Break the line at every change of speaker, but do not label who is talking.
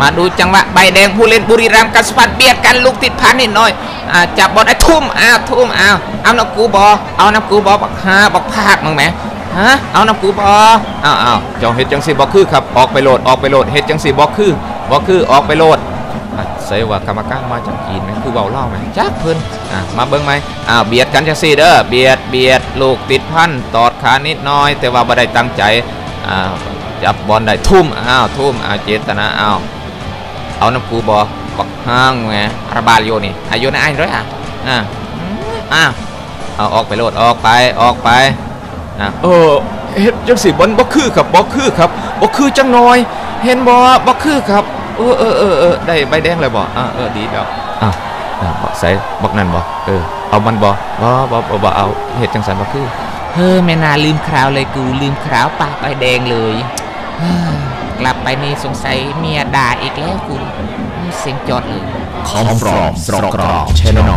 มาดูจังหวะใบแดงผู้เล่นบุรีรัมย์กัสปัดเบียดกันลูกติดพันนิดหน่อยอ่าจับบอลได้ทุ่มอ้าวทุ่มอ้าวเอาน้ำกูบอเอาน้ำกูบอบักฮาบักภาคมึงแหมฮะเอาน้ำกูบออ้าวอ้าวเจ้าเฮ็ดจังสิบ่คือครับออกไปโหลดออกไปโหลดเฮ็ดจังสิบ่คือบ่คือออกไปโหลดอะใส่ว่ากรรมการมาจากจีนไหมคือเว้าเล่าไหมจักเพิ่นอะมาเบิ่งไหมอ้าวเบียดกันจังสิเด้อเบียดเบียดลูกติดพันตอดขานิดหน้อย แต่ว่าบ่ได้ตั้งใจอ่าจับบอลได้ทุ่มอ้าวทุ่มอ้าวเจตนาอ้าว เอาน้ำกูบอบักห้างไงระบาดโยนี่อายุในไอ้ด้วยอะอ่าอ่าเอาออกไปโลดออกไปออกไปนะ
เออเฮ็ดจังสิมันบ่คือครับบ่คือครับบ่คือจังน้อย เห็นบ่บ่คือครับ
เออเออเออเออได้ใบแดงเลยบ่อ่าเออดีแล้วอะอะบักใส่บักนั่นบ่เออเอามันบ่บ่บ่บ่บ่เอาเฮ็ดจังสันบ่คือเฮ้อแม่นาลืมคราวเลยกูลืมคราวปากใบแดงเลยเฮ้อ กลับไปนี่สงสัยเมียด่าอีกแล้วคุณเสียงจอดเลย
Come from Srokra Channel